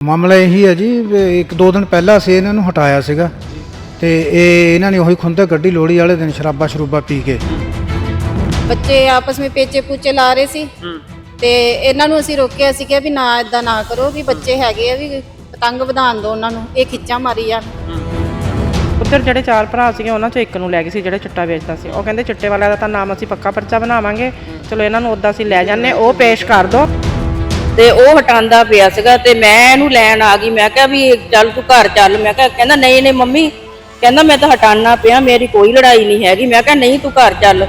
ਮਾਮਲਾ ਇਹੀ ਹੈ ਜੀ ਇੱਕ ਦੋ ਦਿਨ ਪਹਿਲਾਂ ਅਸੀਂ ਇਹਨਾਂ ਨੂੰ ਹਟਾਇਆ ਸੀਗਾ ਤੇ ਇਹ ਇਹਨਾਂ ਨੇ ਉਹੀ ਖੁੰਦੇ ਗੱਡੀ ਲੋਹੜੀ ਵਾਲੇ ਦਿਨ ਸ਼ਰਾਬਾ ਸ਼ਰੂਬਾ ਪੀ ਕੇ। ਬੱਚੇ ਆਪਸ ਵਿੱਚ ਪੇਚੇ ਪੂਚੇ ਲਾ ਰਹੇ ਸੀ ਤੇ ਇਹਨਾਂ ਨੂੰ ਅਸੀਂ ਰੋਕਿਆ ਸੀ ਕਿ ਵੀ ਨਾ ਇਦਾਂ ਨਾ ਕਰੋ ਵੀ ਬੱਚੇ ਹੈਗੇ ਆ ਵੀ ਪਤੰਗ ਵਧਾਉਣ ਦਿਓ ਉਹਨਾਂ ਨੂੰ ਇਹ ਖਿੱਚਾਂ ਮਾਰੀ ਜਾਣ। ਉੱਧਰ ਜਿਹੜੇ ਚਾਰ ਭਰਾ ਸੀਗੇ ਉਹਨਾਂ ਚੋਂ ਇੱਕ ਨੂੰ ਲੈ ਗਏ ਸੀ ਜਿਹੜੇ ਚਿੱਟਾ ਵੇਚਦਾ ਸੀ। ਉਹ ਕਹਿੰਦੇ ਚਿੱਟੇ ਵਾਲਿਆਂ ਦਾ ਤਾਂ ਨਾਮ ਅਸੀਂ ਪੱਕਾ ਪਰਚਾ ਬਣਾਵਾਂਗੇ। ਚਲੋ ਇਹਨਾਂ ਨੂੰ ਉੱਦਾਂ ਅਸੀਂ ਲੈ ਜਾਂਦੇ ਉਹ ਪੇਸ਼ ਕਰ ਦੋ। ਤੇ ਉਹ ਹਟਾਉਂਦਾ ਪਿਆ ਸੀਗਾ ਤੇ ਮੈਂ ਇਹਨੂੰ ਲੈਣ ਆ ਗਈ। ਮੈਂ ਕਿਹਾ ਵੀ ਚੱਲ ਤੂੰ ਘਰ ਚੱਲ। ਮੈਂ ਕਿਹਾ, ਕਹਿੰਦਾ, ਨਹੀਂ ਨਹੀਂ ਮੰਮੀ। ਕਹਿੰਦਾ, ਮੈਂ ਤਾਂ ਹਟਾਉਣਾ ਪਿਆ, ਮੇਰੀ ਕੋਈ ਲੜਾਈ ਨਹੀਂ ਹੈਗੀ। ਮੈਂ ਕਿਹਾ, ਨਹੀਂ, ਤੂੰ ਘਰ ਚੱਲ।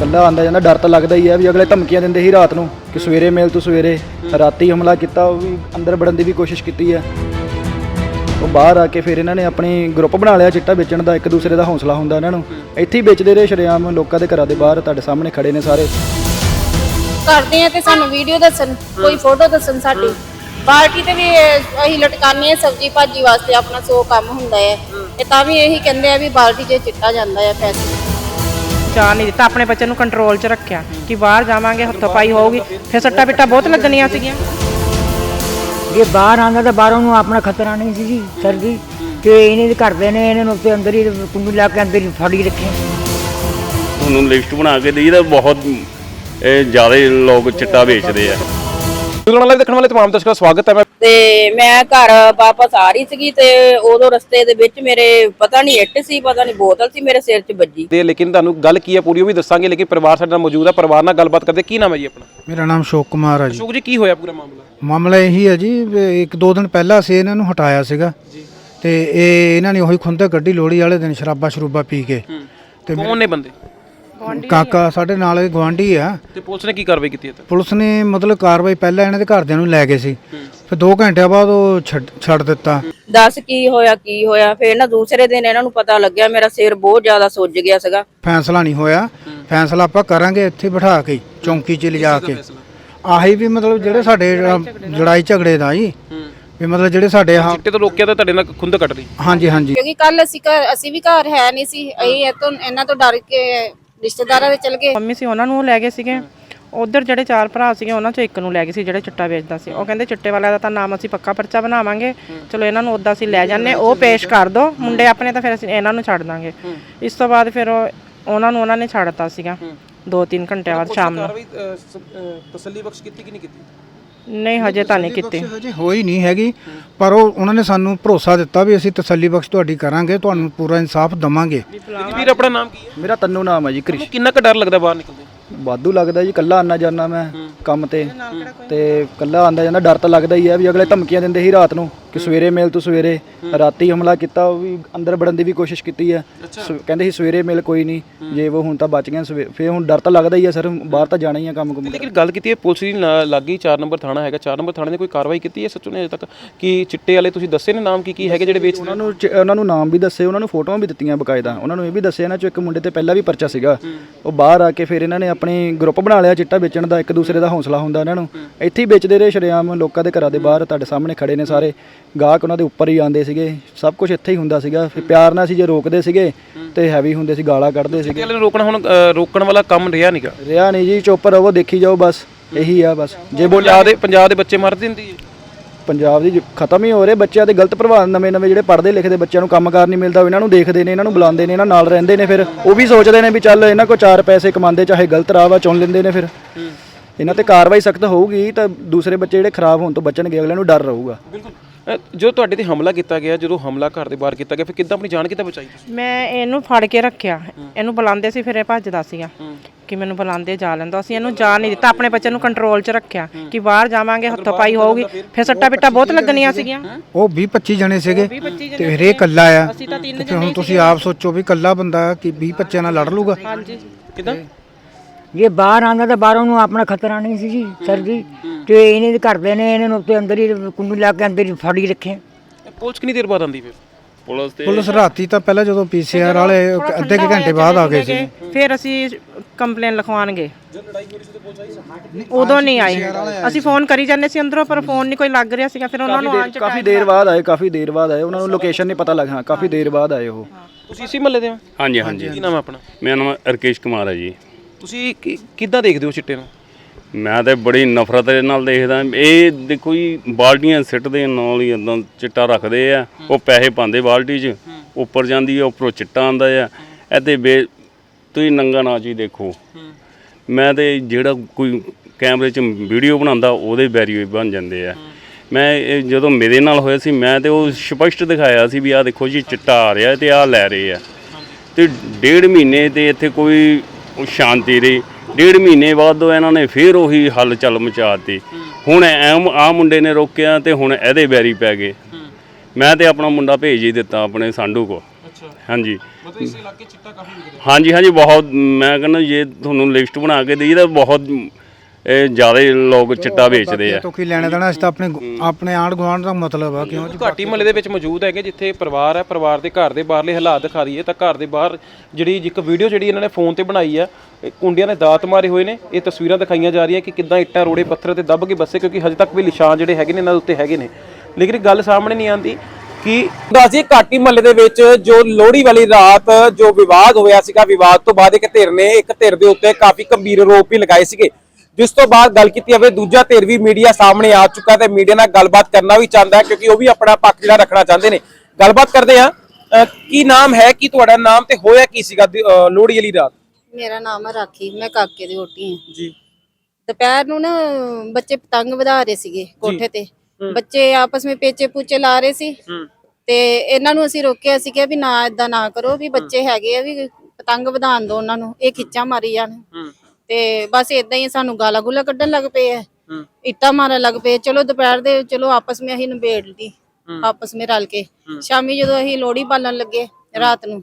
ਕੱਲਾ ਆਂਦਾ ਜਾਂਦਾ, ਡਰ ਤਾਂ ਲੱਗਦਾ ਹੀ ਆ ਵੀ ਅਗਲੇ ਧਮਕੀਆਂ ਦਿੰਦੇ ਸੀ ਰਾਤ ਨੂੰ ਕਿ ਸਵੇਰੇ ਮਿਲ ਤੂੰ ਸਵੇਰੇ। ਰਾਤੀ ਹਮਲਾ ਕੀਤਾ, ਉਹ ਵੀ ਅੰਦਰ ਵੜਨ ਦੀ ਵੀ ਕੋਸ਼ਿਸ਼ ਕੀਤੀ ਆ ਉਹ ਬਾਹਰ ਆ ਕੇ ਫਿਰ ਇਹਨਾਂ ਨੇ ਆਪਣੀ ਗਰੁੱਪ ਬਣਾ ਲਿਆ, ਚਿੱਟਾ ਵੇਚਣ ਦਾ, ਇੱਕ ਦੂਸਰੇ ਦਾ ਹੌਸਲਾ ਹੁੰਦਾ ਇਹਨਾਂ ਨੂੰ। ਇੱਥੇ ਹੀ ਵੇਚਦੇ ਰਹੇ ਸ਼ਰੇਆਮ ਲੋਕਾਂ ਦੇ ਘਰਾਂ ਦੇ ਬਾਹਰ, ਤੁਹਾਡੇ ਸਾਹਮਣੇ ਖੜੇ ਨੇ ਸਾਰੇ। ਕਰਦੇ ਆ ਤੇ ਸਾਨੂੰ ਵੀਡੀਓ ਦੱਸਣ ਕੋਈ ਫੋਟੋ ਦੱਸਣ ਸਾਡੀ। ਪਾਰਟੀ ਤੇ ਵੀ ਅਸੀਂ ਲਟਕਾਨੇ ਆ ਸਬਜੀ ਭਾਜੀ ਵਾਸਤੇ ਆਪਣਾ ਸੋ ਕੰਮ ਹੁੰਦਾ ਹੈ। ਤੇ ਤਾਂ ਵੀ ਇਹੀ ਕਹਿੰਦੇ ਆ ਵੀ ਬਾਲਟੀ 'ਚ ਚਿੱਟਾ ਜਾਂਦਾ ਹੈ ਪੈਸੇ। ਜਾਣ ਨਹੀਂ ਦਿੱਤਾ ਆਪਣੇ ਬੱਚੇ ਨੂੰ ਕੰਟਰੋਲ 'ਚ ਰੱਖਿਆ। ਕਿ ਬਾਹਰ ਜਾਵਾਂਗੇ ਹੱਥੋਂ ਪਾਈ ਹੋਊਗੀ ਫਿਰ ਸੱਟਾ ਪਿੱਟਾ ਬਹੁਤ ਲੱਗਣੀਆਂ ਸੀਗੀਆਂ। ਜੇ ਬਾਹਰ ਆਉਂਦਾ ਤਾਂ ਬਾਹਰੋਂ ਨੂੰ ਆਪਣਾ ਖਤਰਾ ਨਹੀਂ ਸੀ ਜੀ ਸਰ ਜੀ। ਤੇ ਇਹਨੇ ਦੇ ਘਰ ਦੇ ਨੇ ਇਹਨਾਂ ਨੂੰ ਉੱਤੇ ਅੰਦਰ ਹੀ ਕੁੰਡੂ ਲਾ ਕੇ ਅੰਦਰ ਹੀ ਫੜੀ ਰੱਖੇ। ਉਹਨੂੰ ਲਿਸਟ ਬਣਾ ਕੇ ਦੇਈ ਤਾਂ ਬਹੁਤ ਇਹ ਜ਼ਿਆਦਾ ਲੋਕ ਚਿੱਟਾ ਵੇਚਦੇ ਆ। ਲੁਧਿਆਣਾ ਲਾਈਵ ਦੇਖਣ ਵਾਲੇ ਤਮਾਮ ਦਰਸ਼ਕਾਂ ਦਾ ਸਵਾਗਤ ਹੈ। ਮੈਂ ਤੇ ਮੈਂ ਘਰ ਵਾਪਸ ਆ ਰਹੀ ਸੀਗੀ ਤੇ ਉਦੋਂ ਰਸਤੇ ਦੇ ਵਿੱਚ ਮੇਰੇ ਪਤਾ ਨਹੀਂ ਇੱਟ ਸੀ ਪਤਾ ਨਹੀਂ ਬੋਤਲ ਸੀ ਮੇਰੇ ਸਿਰ 'ਚ ਵੱਜੀ। ਤੇ ਲੇਕਿਨ ਤੁਹਾਨੂੰ ਗੱਲ ਕੀ ਹੈ ਪੂਰੀ ਉਹ ਵੀ ਦੱਸਾਂਗੇ ਲੇਕਿਨ ਪਰਿਵਾਰ ਸਾਡੇ ਨਾਲ ਮੌਜੂਦ ਹੈ। ਪਰਿਵਾਰ ਨਾਲ ਗੱਲਬਾਤ ਕਰਦੇ ਕੀ ਨਾਮ ਹੈ ਜੀ ਆਪਣਾ? ਮੇਰਾ ਨਾਮ ਸ਼ੋਕ ਕੁਮਾਰ ਹੈ ਜੀ। ਅਸ਼ੋਕ ਜੀ ਕੀ ਹੋਇਆ ਪੂਰਾ ਮਾਮਲਾ? ਮਾਮਲਾ ਇਹੀ ਹੈ ਜੀ ਵੀ ਇੱਕ ਦੋ ਦਿਨ ਪਹਿਲਾਂ ਅਸੀਂ ਇਹਨਾਂ ਨੂੰ ਹਟਾਇਆ ਸੀਗਾ। ਤੇ ਇਹ ਇਹਨਾਂ ਨੇ ਉਹੀ ਖੁੰਦੇ ਗੱਡੀ ਲੋਹੜੀ ਵਾਲੇ ਦਿਨ ਸ਼ਰਾਬਾ ਸ਼ਰੂਬਾ ਪੀ ਕੇ। ਤੇ ਕੌਣ ਨੇ ਬੰਦੇ? ਕਾਕਾ ਸਾਡੇ ਨਾਲ ਗਵਾਂਢੀ ਆ। ਤੇ ਪੁਲਿਸ ਨੇ ਕੀ ਕਾਰਵਾਈ ਕੀਤੀ ਹੈ ਪੁਲਿਸ ਨੇ ਮਤਲਬ ਕਾਰਵਾਈ ਪਹਿਲਾਂ ਇਹਨਾਂ ਦੇ ਘਰਦਿਆਂ ਨੂੰ ਲੈ ਗਏ ਸੀ। ਫਿਰ 2 ਘੰਟਿਆਂ ਬਾਅਦ ਉਹ ਛੱਡ ਛੱਡ ਦਿੱਤਾ। ਦੱਸ ਕੀ ਹੋਇਆ ਕੀ ਹੋਇਆ? ਫਿਰ ਨਾ ਦੂਸਰੇ ਦਿਨ ਇਹਨਾਂ ਨੂੰ ਪਤਾ ਲੱਗਿਆ ਮੇਰਾ ਸਿਰ ਬਹੁਤ ਜ਼ਿਆਦਾ ਸੁੱਜ ਗਿਆ ਸੀਗਾ। ਫੈਸਲਾ ਨਹੀਂ ਹੋਇਆ। ਫੈਸਲਾ ਆਪਾਂ ਕਰਾਂਗੇ ਇੱਥੇ ਬਿਠਾ ਕੇ ਚੌਂਕੀ 'ਚ ਲਿਜਾ ਕੇ। ਆਹੀ ਵੀ ਮਤਲਬ ਜਿਹੜੇ ਸਾਡੇ ਲੜਾਈ ਝਗੜੇ ਦਾ ਜੀ ਵੀ ਮਤਲਬ ਜਿਹੜੇ ਸਾਡੇ ਆਹ ਚਿੱਟੇ ਤੋਂ ਰੋਕਿਆ ਤਾਂ ਤੁਹਾਡੇ ਨਾਲ ਖੁੰਦ ਕੱਟ ਹਾਂਜੀ ਹਾਂਜੀ। ਕਿਉਂਕਿ ਕੱਲ ਅਸੀਂ ਅਸੀਂ ਵੀ ਘਰ ਹੈ ਨਹੀਂ ਸੀ। ਅਸੀਂ ਇਹ ਤੋਂ ਇਹਨਾਂ ਤੋਂ ਡਰ ਕੇ ਰਿਸ਼ਤੇਦਾਰਾਂ ਦੇ ਚਲ ਗਏ। ਮੰਮੀ ਸੀ ਉਹਨਾਂ ਨੂੰ ਲੈ ਗਏ ਸੀਗੇ। ਉੱਧਰ ਜਿਹੜੇ ਚਾਰ ਭਰਾ ਸੀਗੇ ਉਹਨਾਂ ਚੋਂ ਇੱਕ ਨੂੰ ਲੈ ਗਏ ਸੀ ਜਿਹੜੇ ਚਿੱਟਾ ਵੇਚਦਾ ਸੀ। ਉਹ ਕਹਿੰਦੇ ਚਿੱਟੇ ਵਾਲਿਆਂ ਦਾ ਤਾਂ ਨਾਮ ਅਸੀਂ ਪੱਕਾ ਪਰਚਾ ਬਣਾਵਾਂਗੇ। ਚਲੋ ਇਹਨਾਂ ਨੂੰ ਉੱਦਾਂ ਅਸੀਂ ਲੈ ਜਾਂਦੇ ਉਹ ਪੇਸ਼ ਕਰ ਦੋ। ਮੁੰਡੇ ਆਪਣੇ ਤਾਂ ਫਿਰ ਅਸੀਂ ਇਹਨਾਂ ਨੂੰ ਛੱਡ ਦਾਂਗੇ। ਇਸ ਤੋਂ ਬਾਅਦ ਫਿਰ ਉਹ- ਉਹਨਾਂ ਨੂੰ ਉਹਨਾਂ ਨੇ ਛੱਡਤਾ ਸੀਗਾ। 2-3 ਘੰਟਿਆਂ ਬਾਅਦ ਸ਼ਾਮ ਨੂੰ। ਕਾਰਵਾਈ ਤਸੱਲੀ ਬਖਸ਼ ਕੀਤੀ ਕਿ ਨਹੀਂ ਕੀਤੀ? ਨਹੀਂ ਹਜੇ ਤਾਂ ਨਹੀਂ ਕੀਤੀ। ਹਜੇ ਹੋਈ ਨਹੀਂ ਹੈਗੀ ਪਰ ਉਹ ਉਹਨਾਂ ਨੇ ਸਾਨੂੰ ਭਰੋਸਾ ਦਿੱਤਾ ਵੀ ਅਸੀਂ ਤਸੱਲੀ ਬਖਸ਼ ਤੁਹਾਡੀ ਕਰਾਂਗੇ ਤੁਹਾਨੂੰ ਪੂਰਾ ਇਨਸਾਫ ਦਵਾਂਗੇ। ਵੀਰ ਆਪਣਾ ਨਾਮ ਕੀ ਹੈ? ਮੇਰਾ ਤੰਨੂ ਨਾਮ ਹੈ ਜੀ ਕ੍ਰਿਸ਼। ਕਿੰਨਾ ਕੁ ਡਰ ਲੱਗਦਾ ਬਾਹਰ ਨਿਕਲਦੇ ਵਾਧੂ ਲੱਗਦਾ ਜੀ ਕੱਲਾ ਆਣਾ ਜਾਣਾ ਮੈਂ ਕੰਮ ਤੇ। ਤੇ ਕੱਲਾ ਆਂਦਾ ਜਾਂਦਾ ਡਰ ਤਾਂ ਲੱਗਦਾ ਹੀ ਆ ਵੀ ਅਗਲੇ ਧਮਕੀਆਂ ਦਿੰਦੇ ਸੀ ਰਾਤ ਨੂੰ। ਕਿ ਸਵੇਰੇ ਮੇਲ ਤੋਂ ਸਵੇਰੇ ਰਾਤੀ ਹਮਲਾ ਕੀਤਾ ਉਹ ਵੀ ਅੰਦਰ ਵੜਨ ਦੀ ਵੀ ਕੋਸ਼ਿਸ਼ ਕੀਤੀ ਆ ਸਵੇ- ਕਹਿੰਦੇ ਸੀ ਸਵੇਰੇ ਮੇਲ ਕੋਈ ਨਹੀਂ ਜੇ ਉਹ ਹੁਣ ਤਾਂ ਬਚ ਗਏ ਸਵੇ- ਫਿਰ ਹੁਣ ਡਰ ਤਾਂ ਲੱਗਦਾ ਹੀ ਆ ਸਰ ਬਾਹਰ ਤਾਂ ਜਾਣਾ ਹੀ ਆ ਕੰਮ ਕੁਮ ਲੇਕਿਨ ਗੱਲ ਕੀਤੀ ਹੈ ਪੁਲਿਸ ਦੀ ਨਾ- ਲਾਗੀ 4 ਨੰਬਰ ਥਾਣਾ ਹੈਗਾ 4 ਨੰਬਰ ਥਾਣੇ ਨੇ ਕੋਈ ਕਾਰਵਾਈ ਕੀਤੀ ਹੈ ਸੱਚੋ ਨੇ ਅਜੇ ਤੱਕ? ਕਿ ਚਿੱਟੇ ਵਾਲੇ ਤੁਸੀਂ ਦੱਸੇ ਨੇ ਨਾਮ ਕੀ ਕੀ ਹੈਗੇ ਜਿਹੜੇ ਵੇਚਦੇ ਉਹਨਾਂ ਨੂੰ ਚ- ਉਹਨਾਂ ਨੂੰ ਨਾਮ ਵੀ ਦੱਸੇ ਉਹਨਾਂ ਨੂੰ ਫੋਟੋਆਂ ਵੀ ਦਿੱਤੀਆਂ ਬਕਾਇਦਾ। ਉਹਨਾਂ ਨੂੰ ਇਹ ਵੀ ਦੱਸਿਆ ਇਹਨਾਂ ਚੋਂ ਇੱਕ ਮੁੰਡੇ ਤੇ ਪਹਿਲਾਂ ਵੀ ਪਰਚਾ ਸੀਗਾ। ਉਹ ਬਾਹਰ ਆ ਕੇ ਫਿਰ ਇਹਨਾਂ ਨੇ ਆਪਣੀ ਗਰੁੱਪ ਬਣਾ ਲਿਆ ਚਿੱਟਾ ਵੇਚਣ ਦਾ ਇੱਕ ਦੂਸਰੇ ਦਾ ਹੌਸਲਾ ਹੁੰਦਾ ਇਹਨਾਂ ਨੂੰ। ਇੱਥੇ ਹੀ ਵੇਚਦੇ ਰਹੇ ਸ਼ਰੇਆਮ ਲੋਕਾਂ ਦੇ ਘਰਾਂ ਦੇ ਬਾਹਰ ਤੁਹਾਡੇ ਸਾਹਮਣੇ ਖੜੇ ਨੇ ਸਾਰੇ। ਗਾਹਕ ਉਹਨਾਂ ਦੇ ਉੱਪਰ ਹੀ ਆਉਂਦੇ ਸੀਗੇ ਸਭ ਕੁਝ ਇੱਥੇ ਹੀ ਹੁੰਦਾ ਸੀਗਾ ਫਿਰ ਪਿਆਰ ਨਾਲ ਸੀ ਜੇ ਰੋਕਦੇ ਸੀਗੇ ਤੇ ਹੈਵੀ ਹੁੰਦੇ ਸੀ ਗਾਲਾਂ ਕੱਢਦੇ ਸੀਗੇ। ਵਾਲੇ ਨੂੰ ਰੋਕਣਾ ਹੁਣ ਅ, ਰੋਕਣ ਵਾਲਾ ਕੰਮ ਰਿਹਾ ਨਹੀਂਗਾ ਰਿਆ ਨਹੀਂ ਜੀ ਚੁੱਪ ਰਹੋ ਦੇਖੀ ਜਾਓ ਬਸ ਇਹੀ ਆ ਬਸ। ਜੇ ਬੋਲਿਆ ਪੰਜਾਬ ਦੇ ਪੰਜਾਬ ਦੇ ਬੱਚੇ ਮਰ ਦਿੰਦੀ ਹੈ ਪੰਜਾਬ ਦੀ ਜ- ਖਤਮ ਹੀ ਹੋ ਰਹੇ ਬੱਚਿਆਂ ਦੇ ਗਲਤ ਪ੍ਰਭਾਵ ਨਵੇਂ ਨਵੇਂ ਜਿਹੜੇ ਪੜ੍ਹਦੇ ਲਿਖਦੇ ਬੱਚਿਆਂ ਨੂੰ ਕੰਮਕਾਰ ਨਹੀਂ ਮਿਲਦਾ ਉਹ ਇਹਨਾਂ ਨੂੰ ਦੇਖਦੇ ਨੇ ਇਹਨਾਂ ਨੂੰ ਬੁਲਾਉਂਦੇ ਨੇ ਇਹਨਾਂ ਨਾਲ ਰਹਿੰਦੇ ਨੇ ਫਿਰ ਉਹ ਵੀ ਸੋਚਦੇ ਨੇ ਵੀ ਚੱਲ ਇਹਨਾਂ ਕੋ ਚਾਰ ਪੈਸੇ ਕਮਾਉਂਦੇ ਚਾਹੇ ਗਲਤ ਰਾਹ ਵਾ ਚੁਣ ਲੈਂਦੇ ਨੇ ਫਿਰ। ਇਹਨਾਂ ਤੇ ਕਾਰਵਾਈ ਸਖਤ ਹੋਊਗੀ ਤਾਂ ਦੂਸਰੇ ਬੱਚੇ ਜਿਹੜੇ ਖਰਾਬ ਹੋਣ ਤੋਂ ਬਚਣਗੇ ਅਗਲਿਆਂ ਨੂੰ ਡਰ ਰਹੂਗਾ। ਬਿਲਕੁਲ। ਜੋ ਤੁਹਾਡੇ ਤੇ ਹਮਲਾ ਕੀਤਾ ਗਿਆ ਜਦੋਂ ਹਮਲਾ ਘਰ ਦੇ ਬਾਹਰ ਕੀਤਾ ਗਿਆ ਫਿਰ ਕਿੱਦਾਂ ਆਪਣੀ ਜਾਨ ਕਿੱਦਾਂ ਬਚਾਈ ਤੁਸੀਂ? ਮੈਂ ਇਹਨੂੰ ਫੜ ਕੇ ਰੱਖਿਆ। ਇਹਨੂੰ ਬੁਲਾਉਂਦੇ ਸੀ ਫਿਰ ਇਹ ਭੱਜਦਾ ਸੀਗਾ ਕਿ ਮੈਨੂੰ ਬੁਲਾਉਂਦੇ ਜਾ ਲੈਂਦਾ। ਅਸੀਂ ਇਹਨੂੰ ਜਾਣ ਨਹੀਂ ਦਿੱਤਾ। ਆਪਣੇ ਬੱਚੇ ਨੂੰ ਕੰਟਰੋਲ 'ਚ ਰੱਖਿਆ ਕਿ ਬਾਹਰ ਜਾਵਾਂਗੇ ਹੱਥੋਂ ਪਾਈ ਹੋਊਗੀ ਫਿਰ ਸੱਟਾ ਪਿੱਟਾ ਬਹੁਤ ਲੱਗਣੀਆਂ ਸੀਗੀਆਂ। ਉਹ 20 25 ਜਣੇ ਸੀਗੇ ਤੇ ਫਿਰ ਇਹ ਕੱਲਾ ਆ। ਤੇ ਹੁਣ ਤੁਸੀਂ ਆਪ ਸੋਚੋ ਵੀ ਕੱਲਾ ਬੰਦਾ ਕਿ 20 ਬੱਚਿਆਂ ਨਾਲ ਲੜ ਲੂਗਾ ਹਾਂਜੀ। ਕਿੱਦਾਂ? ਜੇ ਬਾਹਰ ਆਉਂਦਾ ਤਾਂ ਬਾਹਰੋਂ ਨੂੰ ਆਪਣਾ ਖਤਰਾ ਨਹੀਂ ਸੀ ਜੀ ਸਰ ਜੀ। ਤੇ ਇਹਨੇ ਦੇ ਘਰ ਦੇ ਨੇ ਇਹਨਾਂ ਨੂੰ ਉੱਤੇ ਅੰਦਰ ਹੀ ਕੁੰਡੂ ਲਾ ਕੇ ਅੰਦਰ ਹੀ ਫੜੀ ਰੱਖੇ। ਪੁਲਿਸ ਕਿੰਨੀ ਦੇਰ ਬਾਅਦ ਆਂਦੀ ਫਿਰ? ਪੁਲਿਸ ਤੇ ਪੁਲਿਸ ਰਾਤੀ ਤਾਂ ਪਹਿਲਾਂ ਜਦੋਂ ਪੀਸੀਆਰ ਵਾਲੇ ਅੱਧੇ ਕੁ ਘੰਟੇ ਬਾਅਦ ਆ ਗਏ ਸੀ। ਫਿਰ ਅਸੀਂ ਕੰਪਲੇਨ ਲਿਖਵਾਉਣ ਗਏ ਉਦੋਂ ਨਹੀਂ ਆਈ। ਅਸੀਂ ਫੋਨ ਕਰੀ ਜਾਂਦੇ ਸੀ ਅੰਦਰੋਂ ਪਰ ਫੋਨ ਨਹੀਂ ਕੋਈ ਲੱਗ ਰਿਹਾ ਸੀਗਾ ਫਿਰ ਉਹਨਾਂ ਨੂੰ ਆਉਣ ਚ ਕਾਫੀ ਦੇਰ ਬਾਅਦ ਆਏ ਕਾਫੀ ਦੇਰ ਬਾਅਦ ਆਏ। ਉਹਨਾਂ ਨੂੰ ਲੋਕੇਸ਼ਨ ਨਹੀਂ ਪਤਾ ਲੱਗਾ ਕਾਫੀ ਦੇਰ ਬਾਅਦ ਆਏ ਉਹ। ਤੁਸੀਂ ਇਸੇ ਮਹੱਲੇ ਦੇ ਹੋ? ਹਾਂਜੀ ਹਾਂਜੀ। ਕੀ ਨਾਮ ਹੈ ਆਪਣਾ? ਮੇਰਾ ਨਾਮ ਰਕੇਸ਼ ਕੁਮਾਰ ਹੈ ਜੀ। ਤੁਸੀਂ ਕਿ- ਕਿੱਦਾਂ ਦੇਖਦੇ ਹੋ ਚਿੱਟੇ ਨੂੰ? ਮੈਂ ਤੇ ਬੜੀ ਨਫ਼ਰਤ ਦੇ ਨਾਲ ਦੇਖਦਾ। ਇਹ ਦੇਖੋ ਜੀ, ਬਾਲਟੀਆਂ ਸਿੱਟਦੇ ਨਾਲ ਹੀ ਇਦਾਂ ਚਿੱਟਾ ਰੱਖਦੇ ਆ। ਉਹ ਪੈਸੇ ਪਾਉਂਦੇ ਬਾਲਟੀ 'ਚ। ਉੱਪਰ ਜਾਂਦੀ ਆ, ਉੱਪਰੋਂ ਚਿੱਟਾ ਆਂਦਾ ਆ। ਇਹਦੇ ਬੇ, ਤੁਸੀਂ ਨੰਗਾ ਨਾਚ ਹੀ ਦੇਖੋ। ਮੈਂ ਤੇ ਜਿਹੜਾ ਕੋਈ ਕੈਮਰੇ 'ਚ ਵੀਡੀਓ ਬਣਾਉਂਦਾ, ਉਹਦੇ ਬੈਰੀ ਬਣ ਜਾਂਦੇ ਆ। ਮੈਂ ਇਹ ਜਦੋਂ ਮੇਰੇ ਨਾਲ ਹੋਇਆ ਸੀ, ਮੈਂ ਤੇ ਉਹ ਸਪਸ਼ਟ ਦਿਖਾਇਆ ਸੀ ਵੀ ਆਹ ਦੇਖੋ ਜੀ, ਚਿੱਟਾ ਆ ਰਿਹਾ ਤੇ ਆਹ ਲੈ ਰਹੇ ਆ। ਤੇ ਡੇਢ ਮਹੀਨੇ ਤੇ ਇੱਥੇ ਕੋਈ ਉਹ ਸ਼ਾਂਤੀ ਰਹੀ। ਡੇਢ ਮਹੀਨੇ ਬਾਅਦ ਤੋਂ ਇਹਨਾਂ ਨੇ ਫੇਰ ਉਹੀ ਹੱਲ ਚੱਲ ਮਚਾਤੀ ਹੁਣ ਐਮ ਆ ਮੁੰਡੇ ਨੇ ਰੋਕਿਆ ਤੇ ਹੁਣ ਇਹਦੇ ਬੈਰੀ ਪੈ ਗਏ। ਮੈਂ ਤੇ ਆਪਣਾ ਮੁੰਡਾ ਭੇਜ ਹੀ ਦਿੱਤਾ ਆਪਣੇ ਸਾਂਢੂ ਕੋ ਹਾਂਜੀ। ਮਤਲਬ ਇਸ ਇਲਾਕੇ ਚਿੱਟਾ ਕਾਫੀ ਵਿਕ ਰਿਹਾ ਹਾਂਜੀ ਹਾਂਜੀ ਬਹੁਤ ਮੈਂ ਕਹਿੰਦਾ ਜੇ ਤੁਹਾਨੂੰ ਲਿਸਟ ਬਣਾ ਕੇ ਦੇਈ ਤਾਂ ਬਹੁਤ ਇਹ ਜ਼ਿਆਦਾ ਲੋਕ ਚਿੱਟਾ ਵੇਚਦੇ ਆ। ਤੋਂ ਕੀ ਲੈਣਾ ਦੇਣਾ ਅਸੀਂ ਤਾਂ ਆਪਣੇ ਆਪਣੇ ਆਂਢ ਗੁਆਂਢ ਦਾ ਮਤਲਬ ਆ ਕਿਉਂ ਜੀ? ਘਾਟੀ ਮਹੱਲੇ ਦੇ ਵਿੱਚ ਮੌਜੂਦ ਹੈਗੇ ਜਿੱਥੇ ਪਰਿਵਾਰ ਹੈ ਪਰਿਵਾਰ ਦੇ ਘਰ ਦੇ ਬਾਹਰਲੇ ਹਾਲਾਤ ਦਿਖਾ ਦਈਏ ਤਾਂ ਘਰ ਦੇ ਬਾਹਰ ਜਿਹੜੀ ਇੱਕ ਵੀਡੀਓ ਜਿਹੜੀ ਇਹਨਾਂ ਨੇ ਫੋਨ ਤੇ ਬਣਾਈ ਆ ਇਹ ਕੁੰਡਿਆਂ ਨੇ ਦਾਤ ਮਾਰੇ ਹੋਏ ਨੇ ਇਹ ਤਸਵੀਰਾਂ ਦਿਖਾਈਆਂ ਜਾ ਰਹੀਆਂ ਕਿ ਕਿੱਦਾਂ ਇੱਟਾਂ ਰੋੜੇ ਪੱਥਰ ਤੇ ਦੱਬ ਕੇ ਬੱਸੇ ਕਿਉਂਕਿ ਹਜੇ ਤੱਕ ਵੀ ਨਿਸ਼ਾਨ ਜਿਹੜੇ ਹੈਗੇ ਨੇ ਇਹਨਾਂ ਦੇ ਉੱਤੇ ਹੈਗੇ ਨੇ। ਲੇਕਿਨ ਗੱਲ ਸਾਹਮਣੇ ਨਹੀਂ ਆਉਂਦੀ ਕਿ ਦੱਸਦੀ ਘਾਟੀ ਮਹੱਲੇ ਦੇ ਵਿੱਚ ਜੋ ਲੋਹੜੀ ਵਾਲੀ ਰਾਤ ਜੋ ਵਿਵਾਦ ਹੋਇਆ ਸੀਗਾ ਵਿਵਾਦ ਤੋਂ ਬਾਅਦ ਇੱਕ ਧਿਰ ਨੇ ਇੱਕ ਧਿਰ ਦੇ ਉੱਤੇ ਕਾਫੀ ਗੰਭੀਰ ਆਰੋਪ ਵੀ ਲਗਾਏ ਸੀਗੇ। ਜਿਸ ਤੋਂ ਬਾਅਦ ਗੱਲ ਕੀਤੀ ਜਾਵੇ ਦੂਜਾ ਧਿਰ ਵੀ ਮੀਡੀਆ ਸਾਹਮਣੇ ਆ ਚੁੱਕਾ ਤੇ ਮੀਡੀਆ ਨਾਲ ਗੱਲਬਾਤ ਕਰਨਾ ਵੀ ਚਾਹੁੰਦਾ ਹੈ ਕਿਉਂਕਿ ਉਹ ਵੀ ਆਪਣਾ ਪੱਖ ਜਿਹੜਾ ਰੱਖਣਾ ਚਾਹੁੰਦੇ ਨੇ। ਗੱਲਬਾਤ ਕਰਦੇ ਆ ਕੀ ਨਾਮ ਹੈ ਕੀ ਤੁਹਾਡਾ ਨਾਮ ਤੇ ਹੋਇਆ ਕੀ ਸੀਗਾ ਲੋਹੜੀ ਵਾਲੀ ਰਾਤ? ਮੇਰਾ ਨਾਮ ਹੈ ਰਾਖੀ ਮੈਂ ਕਾਕੇ ਦੀ ਵੋਟੀ ਹਾਂ। ਜੀ। ਦੁਪਹਿਰ ਨੂੰ ਨਾ ਬੱਚੇ ਪਤੰਗ ਵਧਾ ਰਹੇ ਸੀਗੇ ਕੋਠੇ ਤੇ। ਬੱਚੇ ਆਪਸ ਵਿੱਚ ਪੇਚੇ ਪੂਚੇ ਲਾ ਰਹੇ ਸੀ। ਤੇ ਇਹਨਾਂ ਨੂੰ ਅਸੀਂ ਰੋਕਿਆ ਸੀ ਕਿ ਵੀ ਨਾ ਇਦਾਂ ਨਾ ਕਰੋ ਵੀ ਬੱਚੇ ਹੈਗੇ ਆ ਵੀ ਪਤੰਗ ਵਧਾਉਣ ਦੋ ਉਹਨਾਂ ਨੂੰ ਇਹ ਖਿੱਚਾਂ ਮਾਰੀ ਜਾਣ। ਤੇ ਬਸ ਇਦਾਂ ਹੀ ਸਾਨੂੰ ਗਾਲਾਂ ਗੁਲਾ ਕੱਢਣ ਲੱਗ ਪਏ ਆ। ਇੱਟਾਂ ਮਾਰਨ ਲੱਗ ਪਏ ਚਲੋ ਦੁਪਹਿਰ ਦੇ ਚਲੋ ਆਪਸ ਵਿੱਚ ਅਸੀਂ ਨਿਬੇੜ ਲਈ। ਆਪਸ ਵਿੱਚ ਰਲ ਕੇ। ਸ਼ਾਮੀ ਜਦੋਂ ਅਸੀਂ ਲੋਹੜੀ ਬਾਲਣ ਲੱਗੇ ਰਾਤ ਨੂੰ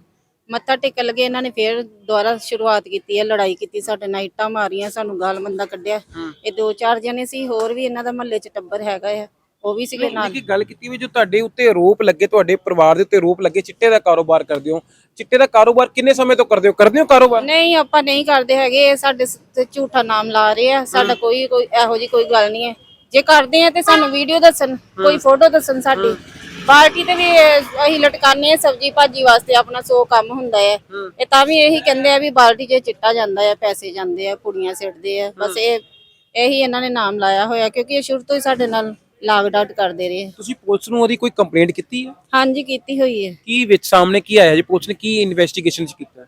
ਮੱਥਾ ਟੇਕਣ ਲੱਗੇ ਇਹਨਾਂ ਨੇ ਫੇਰ ਦੁਬਾਰਾ ਸ਼ੁਰੂਆਤ ਕੀਤੀ ਹੈ ਲੜਾਈ ਕੀਤੀ ਸਾਡੇ ਨਾਲ ਇੱਟਾਂ ਮਾਰੀਆਂ ਸਾਨੂੰ ਗਾਲ ਮੰਦਾ ਕੱਢਿਆ। ਇਹ ਦੋ ਚਾਰ ਜਣੇ ਸੀ ਹੋਰ ਵੀ ਇਹਨਾਂ ਦਾ ਮਹੱਲੇ 'ਚ ਟੱਬਰ ਹੈਗਾ ਆ। ਉਹ ਵੀ ਸੀਗੇ ਨਾਲ। ਕਿ ਗੱਲ ਕੀਤੀ ਵੀ ਜੋ ਤੁਹਾਡੇ ਉੱਤੇ ਆਰੋਪ ਲੱਗੇ ਤੁਹਾਡੇ ਪਰਿਵਾਰ ਦੇ ਉੱਤੇ ਆਰੋਪ ਲੱਗੇ ਚਿੱਟੇ ਦਾ ਕਾਰੋਬਾਰ ਕਰਦੇ ਹੋ। ਚਿੱਟੇ ਦਾ ਕਾਰੋਬਾਰ ਕਿੰਨੇ ਸਮੇਂ ਤੋਂ ਕਰਦੇ ਹੋ? ਕਰਦੇ ਹੋ ਕਾਰੋਬਾਰ? ਨਹੀਂ ਆਪਾਂ ਨਹੀਂ ਕਰਦੇ ਹੈਗੇ ਇਹ ਸਾਡੇ ਸ- ਤੇ ਝੂਠਾ ਨਾਮ ਲਾ ਰਹੇ ਆ। ਸਾਡਾ ਕੋਈ ਕੋਈ ਇਹੋ ਜੀ ਕੋਈ ਗੱਲ ਨਹੀਂ ਹੈ। ਜੇ ਕਰਦੇ ਆ ਤੇ ਸਾਨੂੰ ਵੀਡੀਓ ਦੱਸਣ ਕੋਈ ਫੋਟੋ ਦੱਸਣ ਸਾਡੀ। ਪਾਰਟੀ ਤੇ ਵੀ ਇਹ- ਅਸੀਂ ਲਟਕਾਨੇ ਆ ਸਬਜੀ ਭਾਜੀ ਵਾਸਤੇ ਆਪਣਾ ਸੋ ਕੰਮ ਹੁੰਦਾ ਹੈ। ਇਹ ਤਾਂ ਵੀ ਇਹੀ ਕਹਿੰਦੇ ਆ ਵੀ ਬਾਲਟੀ 'ਚ ਚਿੱਟਾ ਜਾਂਦਾ ਹੈ ਪੈਸੇ ਜਾਂਦੇ ਆ ਕੁੜੀਆਂ ਸਿੱਟਦੇ ਆ। ਬਸ ਇਹ ਇਹੀ ਇਹਨਾਂ ਨੇ ਨਾਮ ਲਾਇਆ ਹੋਇਆ ਕਿਉਂਕਿ ਇਹ ਸ਼ੁਰੂ ਤੋਂ ਹੀ ਸਾਡੇ ਨਾਲ ਲਾਗ ਡਾਟ ਕਰਦੇ ਰਹੇ। ਤੁਸੀਂ ਪੁਲਿਸ ਨੂੰ ਉਹਦੀ ਕੋਈ ਕੰਪਲੇਂਟ ਕੀਤੀ ਹੈ? ਹਾਂਜੀ ਕੀਤੀ ਹੋਈ ਹੈ। ਕੀ ਵਿੱਚ ਸਾਹਮਣੇ ਕੀ ਆਇਆ ਜੀ? ਪੁਲਿਸ ਨੇ ਕੀ ਇਨਵੈਸਟੀਗੇਸ਼ਨ ਚ ਕੀਤਾ?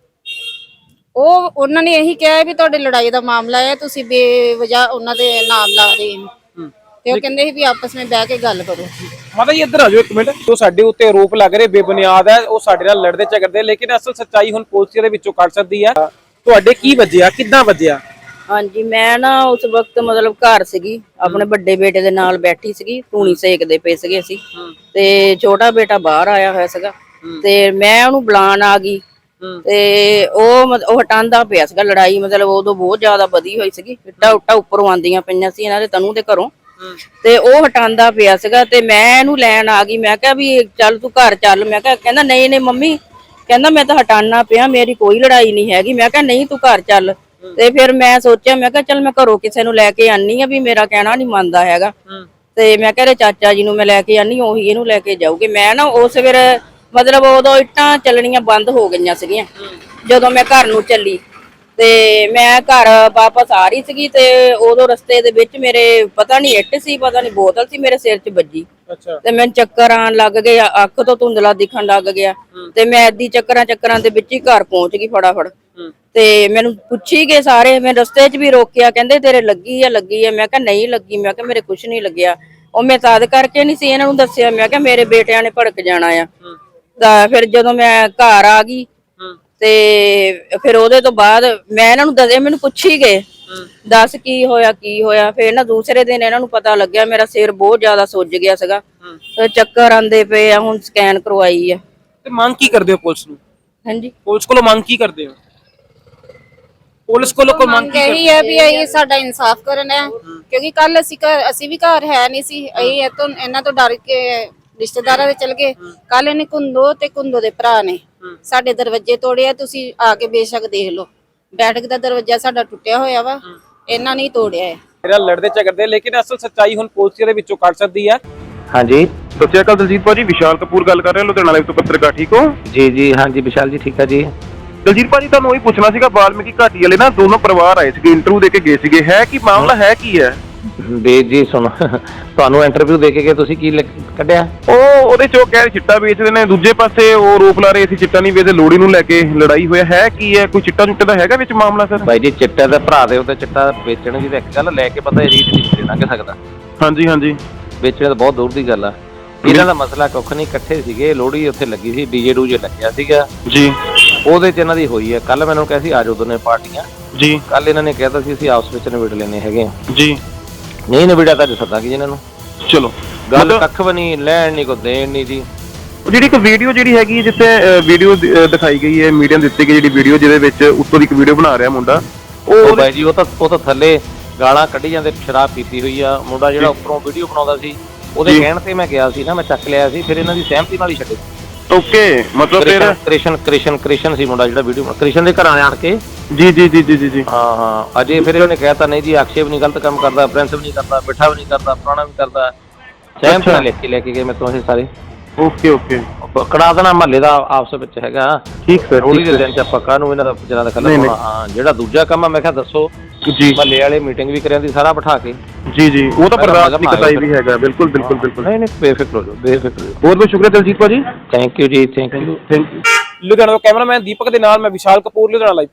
ਉਹ ਉਹਨਾਂ ਨੇ ਇਹੀ ਕਿਹਾ ਵੀ ਤੁਹਾਡੇ ਲੜਾਈ ਦਾ ਮਾਮਲਾ ਹੈ ਤੁਸੀਂ ਬੇਵਜ੍ਹਾ ਉਹਨਾਂ ਦੇ ਨਾਮ ਲਾ ਰਹੇ ਹੋ। ਤੇ ਉਹ ਕਹਿੰਦੇ ਸੀ ਵੀ ਆਪਸ ਵਿੱਚ ਬਹਿ ਕੇ ਗੱਲ ਕਰੋ। ਮਾਤਾ ਜੀ ਇੱਧਰ ਆ ਜਾਓ ਇੱਕ ਮਿੰਟ। ਜੋ ਸਾਡੇ ਉੱਤੇ ਆਰੋਪ ਲੱਗ ਰਹੇ ਬੇਬੁਨਿਆਦ ਹੈ ਉਹ ਸਾਡੇ ਨਾਲ ਲੜਦੇ ਝਗੜਦੇ ਲੇਕਿਨ ਅਸਲ ਸੱਚਾਈ ਹੁਣ ਪੁਲਿਸ ਦੇ ਵਿੱਚੋਂ ਕੱਢ ਸਕਦੀ ਹੈ। ਤੁਹਾਡੇ ਕੀ ਵੱਜਿਆ ਕਿੱਦਾਂ ਵੱਜਿਆ? ਹਾਂਜੀ ਮੈਂ ਨਾ ਉਸ ਵਕਤ ਮਤਲਬ ਘਰ ਸੀਗੀ ਆਪਣੇ ਵੱਡੇ ਬੇਟੇ ਦੇ ਨਾਲ ਬੈਠੀ ਸੀਗੀ ਧੂਣੀ ਸੇਕਦੇ ਪਏ ਸੀਗੇ ਅਸੀਂ। ਤੇ ਛੋਟਾ ਬੇਟਾ ਬਾਹਰ ਆਇਆ ਹੋਇਆ ਸੀਗਾ। ਤੇ ਮੈਂ ਉਹਨੂੰ ਬੁਲਾਣ ਆ ਗਈ। ਤੇ ਉਹ ਉਹ ਹਟਾਂਦਾ ਪਿਆ ਸੀਗਾ ਲੜਾਈ ਮਤਲਬ ਉਦੋਂ ਬਹੁਤ ਜ਼ਿਆਦਾ ਵਧੀ ਹੋਈ ਸੀਗੀ। ਇੱਟਾਂ ਉੱਟਾਂ ਉੱਪਰੋਂ ਆਂਦੀਆਂ ਪਈਆਂ ਸੀ ਇਹਨਾਂ ਦੇ ਤਨੂ ਦੇ ਘਰੋਂ। ਤੇ ਉਹ ਹਟਾਂਦਾ ਪਿਆ ਸੀਗਾ ਤੇ ਮੈਂ ਇਹਨੂੰ ਲੈਣ ਆ ਗਈ। ਮੈਂ ਕਿਹਾ ਵੀ ਚੱਲ ਤੂੰ ਘਰ ਚੱਲ। ਮੈਂ ਕਿਹਾ ਕਹਿੰਦਾ ਨਹੀਂ ਨਹੀਂ ਮੰਮੀ ਕਹਿੰਦਾ ਮੈਂ ਤਾਂ ਹਟਾਣਾ ਪਿਆ ਮੇਰੀ ਕੋਈ ਲੜਾਈ ਨਹੀਂ ਹੈਗੀ। ਮੈਂ ਕਿਹਾ ਨਹੀਂ ਤੂੰ ਘਰ ਚੱਲ। ਤੇ ਫਿਰ ਮੈਂ ਸੋਚਿਆ ਮੈਂ ਕਿਹਾ ਚੱਲ ਮੈਂ ਘਰੋਂ ਕਿਸੇ ਨੂੰ ਲੈ ਕੇ ਆਨੀ ਆ ਵੀ ਮੇਰਾ ਕਹਿਣਾ ਨਹੀਂ ਮੰਨਦਾ ਹੈਗਾ। ਤੇ ਮੈਂ ਕਿਹਾ ਚਾਚਾ ਜੀ ਨੂੰ ਮੈਂ ਲੈ ਕੇ ਆਨੀ ਉਹੀ ਇਹਨੂੰ ਲੈ ਕੇ ਜਾਊਗੇ। ਮੈਂ ਨਾ ਉਸ ਵੇਰ ਮਤਲਬ ਉਦੋਂ ਇੱਟਾਂ ਚੱਲਣੀਆਂ ਬੰਦ ਹੋ ਗਈਆਂ ਸੀਗੀਆਂ ਜਦੋਂ ਮੈਂ ਘਰ ਨੂੰ ਚੱਲੀ। ਤੇ ਮੈਂ ਘਰ ਵਾਪਸ ਆ ਰਹੀ ਸੀਗੀ ਤੇ ਉਦੋਂ ਰਸਤੇ ਦੇ ਵਿੱਚ ਮੇਰੇ ਪਤਾ ਨਹੀਂ ਇੱਟ ਸੀ ਪਤਾ ਨਹੀਂ ਬੋਤਲ ਸੀ ਮੇਰੇ ਸਿਰ 'ਚ ਵੱਜੀ। ਤੇ ਮੈਨੂੰ ਚੱਕਰ ਆਣ ਲੱਗ ਗਏ ਅੱਖ ਤੋਂ ਧੁੰਦਲਾ ਦਿਖਣ ਲੱਗ ਗਿਆ। ਤੇ ਮੈਂ ਏਦੀ ਚੱਕਰਾਂ ਚੱਕਰਾਂ ਦੇ ਵਿੱਚ ਹੀ ਘਰ ਪਹੁੰਚ ਗਈ ਫਟਾਫਟ। ਤੇ ਮੈਨੂੰ ਪੁੱਛੀ ਗਏ ਸਾਰੇ ਮੈਂ ਰਸਤੇ 'ਚ ਵੀ ਰੋਕਿਆ ਕਹਿੰਦੇ ਤੇਰੇ ਲੱਗੀ ਆ ਲੱਗੀ ਆ। ਮੈਂ ਕਿਹਾ ਨਹੀਂ ਲੱਗੀ ਮੈਂ ਕਿਹਾ ਮੇਰੇ ਕੁਝ ਨਹੀਂ ਲੱਗਿਆ। ਉਹ ਮੈਂ ਤਦ ਕਰਕੇ ਨਹੀਂ ਸੀ ਇਹਨਾਂ ਨੂੰ ਦੱਸਿਆ ਮੈਂ ਕਿਹਾ ਮੇਰੇ ਬੇਟਿਆਂ ਨੇ ਭੜਕ ਜਾਣਾ ਆ। ਤਾਂ ਫਿਰ ਜਦੋਂ ਮੈਂ ਘਰ ਆ ਗਈ ਤੇ ਫਿਰ ਉਹਦੇ ਤੋਂ ਬਾਅਦ ਮੈਂ ਇਹਨਾਂ ਨੂੰ ਦੱਸਿਆ ਮੈਨੂੰ ਪੁੱਛੀ ਗਏ ਦੱਸ ਕੀ ਹੋਇਆ ਕੀ ਹੋਇਆ। ਫਿਰ ਨਾ ਦੂਸਰੇ ਦਿਨ ਇਹਨਾਂ ਨੂੰ ਪਤਾ ਲੱਗਿਆ ਮੇਰਾ ਸਿਰ ਬਹੁਤ ਜ਼ਿਆਦਾ ਸੁੱਜ ਗਿਆ ਸੀਗਾ। ਤੇ ਚੱਕਰ ਆਂਦੇ ਪਏ ਆ ਹੁਣ ਸਕੈਨ ਕਰਵਾਈ ਆ। ਤੇ ਮੰਗ ਕੀ ਕਰਦੇ ਹੋ ਪੁਲਿਸ ਨੂੰ? ਹਾਂਜੀ। ਪੁਲਿਸ ਕੋਲੋਂ ਮੰਗ ਕੀ ਕਰਦੇ ਹੋ? ਪੁਲਿਸ ਕੋਲੋਂ ਕੋਈ ਮੰਗ ਇਹੀ ਹੈ ਵੀ ਇਹ ਸਾਡਾ ਇਨਸਾਫ ਕਰਨ ਹੈ ਕਿਉਂਕਿ ਕੱਲ ਅਸੀਂ ਘਰ ਅਸੀਂ ਵੀ ਘਰ ਹੈ ਨਹੀਂ ਸੀ ਅਸੀਂ ਇਹ ਤੋਂ ਇਹਨਾਂ ਤੋਂ ਡਰ ਕੇ ਰਿਸ਼ਤੇਦਾਰਾਂ ਦੇ ਚਲ ਗਏ। ਕੱਲ ਇਹਨੇ ਕੁੰਦੋ ਤੇ ਕੁੰਦੋ ਦੇ ਭਰਾ ਨੇ ਸਾਡੇ ਦਰਵਾਜ਼ੇ ਤੋੜੇ ਆ ਤੁਸੀਂ ਆ ਕੇ ਬੇਸ਼ੱਕ ਦੇਖ ਲਓ। ਬੈਠਕ ਦਾ ਦਰਵਾਜ਼ਾ ਸਾਡਾ ਟੁੱਟਿਆ ਹੋਇਆ ਵਾ ਇਹਨਾਂ ਨੇ ਤੋੜਿਆ ਹੈ। ਮੇਰਾ ਲੜਦੇ ਝਗੜਦੇ ਲੇਕਿਨ ਅਸਲ ਸੱਚਾਈ ਹੁਣ ਪੁਲਿਸ ਦੇ ਵਿੱਚੋਂ ਕੱਢ ਸਕਦੀ ਹੈ ਹਾਂਜੀ। ਸਤਿ ਸ਼੍ਰੀ ਅਕਾਲ ਦਲਜੀਤ ਭਾਜੀ ਵਿਸ਼ਾਲ ਕਪੂਰ ਗੱਲ ਕਰ ਰਹੇ ਲੁਧਿਆਣਾ ਲਾਈਵ ਤੋਂ ਪੱਤਰਕਾਰ ਠੀਕ ਹੋ? ਜੀ ਜੀ ਹਾਂਜੀ ਵਿਸ਼ਾਲ ਜੀ ਠੀਕ ਹੈ ਜੀ। ਦਲਜੀਤ ਭਾਜੀ ਤੁਹਾਨੂੰ ਉਹੀ ਪੁੱਛਣਾ ਸੀਗਾ ਵਾਲਮੀਕੀ ਘਾਟੀ ਵਾਲੇ ਨਾ ਦੋਨੋਂ ਪਰਿਵਾਰ ਆਏ ਸੀਗੇ ਇੰਟਰਵਿਊ ਦੇ ਕੇ ਗਏ ਸੀਗੇ। ਹੈ ਕੀ ਮਾਮਲਾ ਹੈ ਕੀ ਹੈ? ਬੇਦ ਜੀ ਸੁਣ ਤੁਹਾਨੂੰ ਇੰਟਰਵਿਊ ਦੇ ਕੇ ਗਏ ਤੁਸੀਂ ਕੀ ਲਿਖ- ਕੱਢਿਆ? ਉਹ ਉਹਦੇ ਚੋਂ ਕਹਿ ਰਹੇ ਚਿੱਟਾ ਵੇਚਦੇ ਨੇ ਦੂਜੇ ਪਾਸੇ ਉਹ ਰੋਪ ਲਾ ਰਹੇ ਸੀ ਚਿੱਟਾ ਨਹੀਂ ਵੇਚਦੇ ਲੋੜੀ ਨੂੰ ਲੈ ਕੇ ਲੜਾਈ ਹੋਇਆ ਹੈ ਕੀ ਹੈ? ਕੋਈ ਚਿੱਟਾ ਚੁੱਟੇ ਦਾ ਹੈਗਾ ਵਿੱਚ ਮਾਮਲਾ ਸਰ? ਬਾਈ ਜੀ ਚਿੱਟੇ ਦੇ ਭਰਾ ਦੇ ਉੱਤੇ ਚਿੱਟਾ ਵੇਚਣ ਦੀ ਤਾਂ ਇੱਕ ਗੱਲ ਲੈ ਕੇ ਬੰਦਾ ਰੀਤ ਨਹੀਂ ਦੇ ਲੰਘ ਸਕਦਾ। ਹਾਂਜੀ ਹਾਂਜੀ। ਵੇਚਣ ਤਾਂ ਬਹੁਤ ਦੂਰ ਦੀ ਗੱਲ ਆ। ਇਹਨਾਂ ਦਾ ਮਸਲਾ ਕੁੱਖ ਨਹੀਂ ਇਕੱਠੇ ਸੀਗੇ ਲੋੜੀ ਉੱਥੇ ਲੱਗੀ ਸੀ ਡੀਜੇ ਡੂਜੇ ਲੱਗਿਆ ਸੀਗਾ। ਜੀ। ਉਹਦੇ ਚ ਇਹਨਾਂ ਦੀ ਹੋਈ ਹੈ। ਕੱਲ ਮੈਨੂੰ ਕਿਹਾ ਸੀ ਆਜੋ ਦੋਨੇ ਪਾਰਟੀਆਂ। ਜੀ। ਕੱਲ ਇਹਨਾਂ ਨੇ ਕਹਿਤਾ ਸੀ ਅਸੀਂ ਆਪਸ ਵਿੱਚ ਨਿਬੜ ਲੈਣੇ ਹੈਗੇ ਆ। ਜੀ। ਨਹੀਂ ਨਿਬੜਿਆ ਤਾਂ ਸੱਦਾਂਗੇ ਜੀ ਇਹਨਾਂ ਨੂੰ? ਚਲੋ। ਗੱਲ ਕੱਖ ਵੀ ਨਹੀਂ ਲੈਣ ਨਹੀਂ ਕੋ ਦੇਣ ਨਹੀਂ ਜੀ। ਉਹ ਜਿਹੜੀ ਇੱਕ ਵੀਡੀਓ ਜਿਹੜੀ ਹੈਗੀ ਜਿੱਥੇ ਵੀਡੀਓ ਦਿਖਾਈ ਗਈ ਹੈ ਮੀਡੀਆ ਨੂੰ ਦਿੱਤੀ ਗਈ ਜਿਹੜੀ ਵੀਡੀਓ ਜਿਹਦੇ ਵਿੱਚ ਉੱਤੋਂ ਦੀ ਇੱਕ ਵੀਡੀਓ ਬਣਾ ਰਿਹਾ ਮੁੰਡਾ। ਉਹ ਬਾਈ ਜੀ ਉਹ ਤਾਂ ਉਹ ਤਾਂ ਥੱਲੇ ਗਾਲਾਂ ਕੱਢੀ ਜਾਂਦੇ ਸ਼ਰਾਬ ਪੀਤੀ ਹੋਈ ਆ। ਮੁੰਡਾ ਜਿਹੜਾ ਉੱਪਰੋਂ ਵੀਡੀਓ ਬਣਾਉਂਦਾ ਸੀ ਉਹਦੇ। ਕਹਿਣ ਤੇ ਮੈਂ ਗਿਆ ਸੀ ਨਾ ਮੈਂ ਚੱਕ ਲਿਆ ਸੀ ਫਿਰ ਇਹਨਾਂ ਦੀ ਸਹਿਮਤੀ ਨਾਲ ਹੀ ਛੱਡੇ। ਓਕੇ ਮਤਲਬ ਫਿਰ ਕ੍ਰਿਸ਼ਨ ਕ੍ਰਿਸ਼ਨ ਕ੍ਰਿਸ਼ਨ ਕ੍ਰਿਸ਼ਨ ਸੀ ਮੁੰਡਾ ਜਿਹੜਾ ਵੀਡੀਓ ਕ੍ਰਿਸ਼ਨ ਦੇ ਘਰ ਆਣ ਕੇ। ਜੀ ਜੀ ਜੀ ਜੀ ਜੀ ਜੀ। ਹਾਂ ਹਾਂ। ਅਜੇ ਫਿਰ ਇਹਨੇ ਕਹਿਤਾ ਨਹੀਂ ਜੀ ਅਕਸ਼ੇ ਵੀ ਨਹੀਂ ਗਲਤ ਕੰਮ ਕਰਦਾ ਪ੍ਰਿੰਸ ਵੀ ਨਹੀਂ ਕਰਦਾ ਬਿਠਾ ਵੀ ਨਹੀਂ ਕਰਦਾ ਪੁਰਾਣਾ ਵੀ ਕਰਦਾ। ਸਹਿਮਤੀ ਨਾਲ ਲਿਖ ਕੇ ਲੈ ਕੇ ਗਏ ਮੇਰੇ ਤੋਂ ਇਹ ਸਾਰੇ। ਓਕੇ ਓਕੇ ਕੜਾ ਦੇਣਾ ਮਹੱਲੇ ਦਾ ਆਪਸ ਵਿੱਚ ਹੈਗਾ। ਠੀਕ ਸਰ ਰੋਲੀ ਦੇ ਦਿਨ ਚ ਆਪਾਂ ਕਾਹਨੂੰ ਇਹਨਾਂ ਦਾ ਜਨਾਂ ਦਾ ਖਲਾ ਨਹੀਂ, ਨਹੀਂ। ਹਾਂ ਜਿਹੜਾ ਦੂਜਾ ਕੰਮ ਆ ਮੈਂ ਕਿਹਾ ਦੱਸੋ। ਜੀ। ਮਹੱਲੇ ਵਾਲੇ ਮੀਟਿੰਗ ਵੀ ਕਰਿਆ ਦੀ ਸਾਰਾ ਬਿਠਾ ਕੇ। ਜੀ ਜੀ। ਉਹ ਤਾਂ ਬਰਦਾਸ਼ਤ ਦੀ ਕਤਾਈ। ਵੀ ਹੈਗਾ ਬਿਲਕੁਲ ਬਿਲਕੁਲ ਬਿਲਕੁਲ। ਨਹੀਂ ਨਹੀਂ ਬੇਫਿਕਰ ਹੋ ਜਾਓ ਬੇਫਿਕਰ ਹੋ ਜਾਓ। ਬਹੁਤ ਬਹੁਤ ਸ਼ੁਕਰੀਆ ਦਲਜੀਤ ਭਾਜੀ ਥੈਂਕ ਯੂ ਜੀ thank you thank you Ludhiana ਤੋਂ ਕੈਮਰਾਮੈਨ ਦੀਪਕ ਦੇ ਨਾਲ ਮੈਂ ਵਿਸ਼ਾਲ ਕਪੂਰ ਲੁਧਿਆਣਾ ਲਾਈਵ